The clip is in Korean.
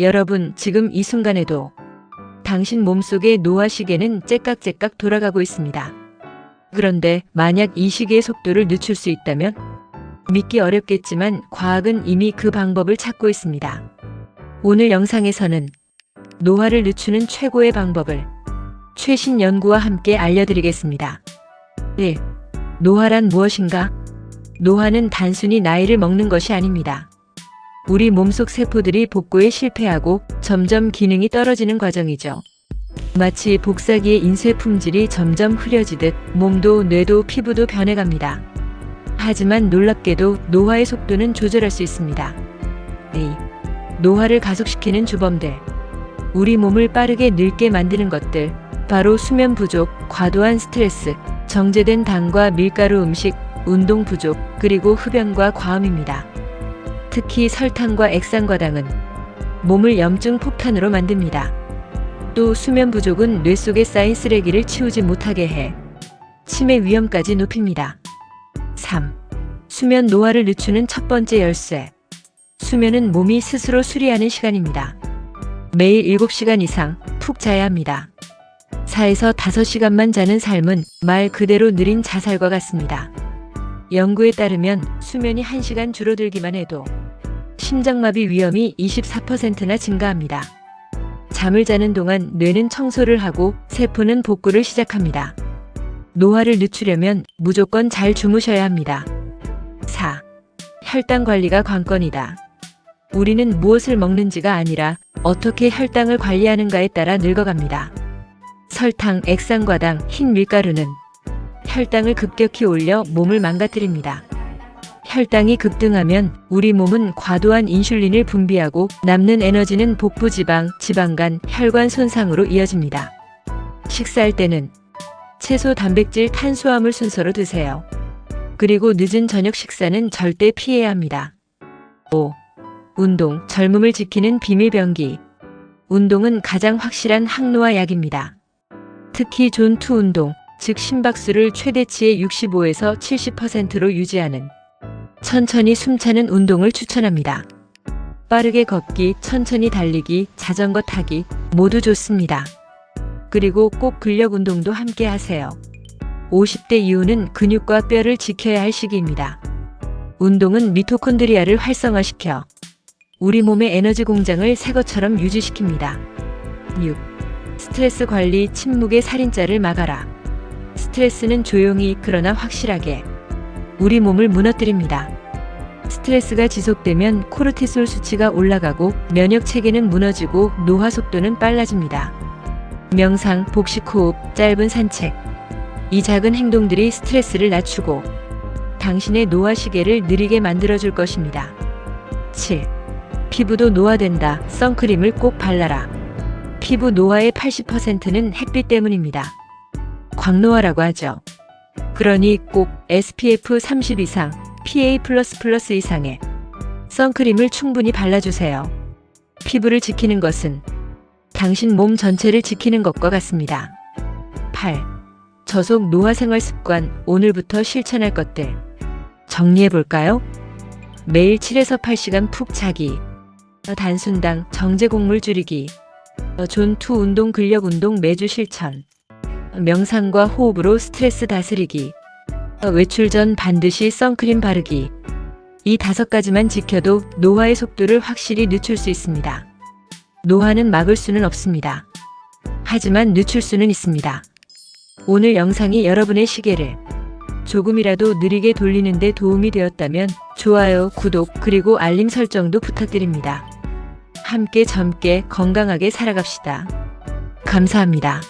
여러분, 지금 이 순간에도 당신 몸속의 노화 시계는 째깍째깍 돌아가고 있습니다. 그런데 만약 이 시계의 속도를 늦출 수 있다면 믿기 어렵겠지만 과학은 이미 그 방법을 찾고 있습니다. 오늘 영상에서는 노화를 늦추는 최고의 방법을 최신 연구와 함께 알려드리겠습니다. 1. 노화란 무엇인가? 노화는 단순히 나이를 먹는 것이 아닙니다. 우리 몸속 세포들이 복구에 실패하고 점점 기능이 떨어지는 과정이죠. 마치 복사기의 인쇄 품질이 점점 흐려지듯 몸도 뇌도 피부도 변해갑니다. 하지만 놀랍게도 노화의 속도는 조절할 수 있습니다. A. 노화를 가속시키는 주범들. 우리 몸을 빠르게 늙게 만드는 것들. 바로 수면 부족, 과도한 스트레스, 정제된 당과 밀가루 음식, 운동 부족, 그리고 흡연과 과음입니다. 특히 설탕과 액상과당은 몸을 염증 폭탄으로 만듭니다. 또 수면 부족은 뇌 속에 쌓인 쓰레기를 치우지 못하게 해 치매 위험까지 높입니다. 3. 수면 노화를 늦추는 첫 번째 열쇠. 수면은 몸이 스스로 수리하는 시간입니다. 매일 7시간 이상 푹 자야 합니다. 4에서 5시간만 자는 삶은 말 그대로 느린 자살과 같습니다. 연구에 따르면 수면이 1시간 줄어들기만 해도 심장마비 위험이 24%나 증가합니다. 잠을 자는 동안 뇌는 청소를 하고 세포는 복구를 시작합니다. 노화를 늦추려면 무조건 잘 주무셔야 합니다. 4. 혈당 관리가 관건이다. 우리는 무엇을 먹는지가 아니라 어떻게 혈당을 관리하는가에 따라 늙어갑니다. 설탕, 액상과당, 흰 밀가루는 혈당을 급격히 올려 몸을 망가뜨립니다. 혈당이 급등하면 우리 몸은 과도한 인슐린을 분비하고 남는 에너지는 복부 지방, 지방간, 혈관 손상으로 이어집니다. 식사할 때는 채소, 단백질, 탄수화물 순서로 드세요. 그리고 늦은 저녁 식사는 절대 피해야 합니다. 5. 운동, 젊음을 지키는 비밀병기. 운동은 가장 확실한 항노화 약입니다. 특히 존투 운동, 즉 심박수를 최대치의 65에서 70%로 유지하는 천천히 숨차는 운동을 추천합니다. 빠르게 걷기, 천천히 달리기, 자전거 타기 모두 좋습니다. 그리고 꼭 근력 운동도 함께 하세요. 50대 이후는 근육과 뼈를 지켜야 할 시기입니다. 운동은 미토콘드리아를 활성화시켜 우리 몸의 에너지 공장을 새 것처럼 유지시킵니다. 6. 스트레스 관리 침묵의 살인자를 막아라. 스트레스는 조용히 그러나 확실하게 우리 몸을 무너뜨립니다. 스트레스가 지속되면 코르티솔 수치가 올라가고 면역 체계는 무너지고 노화 속도는 빨라집니다. 명상, 복식 호흡, 짧은 산책. 이 작은 행동들이 스트레스를 낮추고 당신의 노화 시계를 느리게 만들어줄 것입니다. 7. 피부도 노화된다. 선크림을 꼭 발라라. 피부 노화의 80%는 햇빛 때문입니다. 광노화라고 하죠. 그러니 꼭 SPF 30 이상, PA++ 이상의 선크림을 충분히 발라주세요. 피부를 지키는 것은 당신 몸 전체를 지키는 것과 같습니다. 8. 저속 노화 생활 습관 오늘부터 실천할 것들 정리해 볼까요? 매일 7에서 8시간 푹 자기, 단순당 정제 곡물 줄이기, 존투 운동 근력 운동 매주 실천, 명상과 호흡으로 스트레스 다스리기, 외출 전 반드시 선크림 바르기. 이 다섯 가지만 지켜도 노화의 속도를 확실히 늦출 수 있습니다. 노화는 막을 수는 없습니다. 하지만 늦출 수는 있습니다. 오늘 영상이 여러분의 시계를 조금이라도 느리게 돌리는데 도움이 되었다면 좋아요, 구독, 그리고 알림 설정도 부탁드립니다. 함께 젊게 건강하게 살아갑시다. 감사합니다.